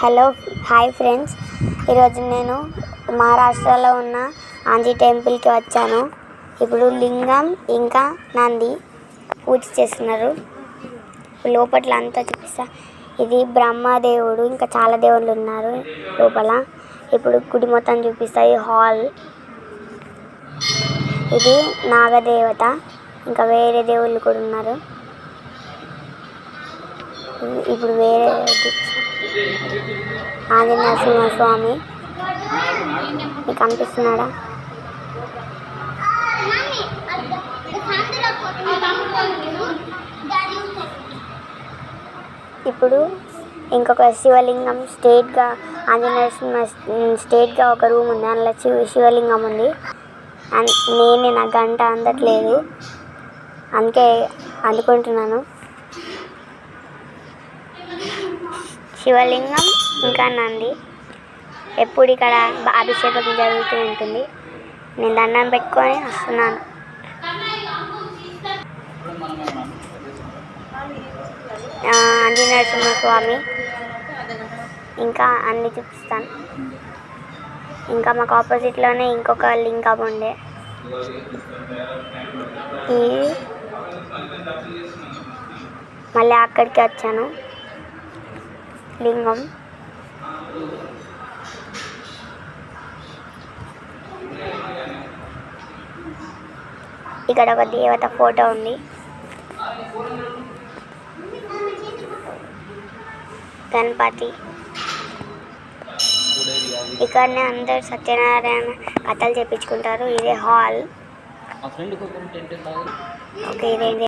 Hello hi friends. ఈరోజు నేను మహారాష్ట్రలో ఉన్న ఆంజీ టెంపుల్కి వచ్చాను. ఇప్పుడు లింగం ఇంకా నంది పూజ చేస్తున్నారు. లోపల అంతా చూపిస్తా. ఇది బ్రహ్మదేవుడు ఇంకా చాలా దేవుళ్ళు ఉన్నారు లోపల. ఇప్పుడు గుడి మొత్తం చూపిస్తా ఈ హాల్. ఇది నాగదేవత ఇంకా వేరే దేవుళ్ళు కూడా ఉన్నారు. ఇప్పుడు వేరే చూపిస్తాను ఆది నరసింహస్వామి మీకు అనిపిస్తున్నాడా ఇప్పుడు ఇంకొక శివలింగం స్టేట్గా ఆంజనేయ స్టేట్గా ఒక రూమ్ ఉంది. అందులో శివ శివలింగం ఉంది. అండ్ నేనే నా గంట అందట్లేదు. అందుకే అందుకుంటున్నాను. శివలింగం ఇంకా నంది. ఎప్పుడు ఇక్కడ అభిషేకం జరుగుతూ ఉంటుంది. నేను దండం పెట్టుకొని వస్తున్నాను. ఆ, ఆంజనేయ స్వామి ఇంకా అన్ని చూపిస్తాను. ఇంకా మాకు ఆపోజిట్లోనే ఇంకొక లింగం ఉండే. ఈ మళ్ళీ అక్కడికి వచ్చాను. లింగం. ఇక్కడ ఒక దేవత ఫోటో ఉంది. గణపతి. ఇక్కడనే అందరు సత్యనారాయణ కథలు చెప్పించుకుంటారు. ఇదే హాల్. ఓకే ఇదే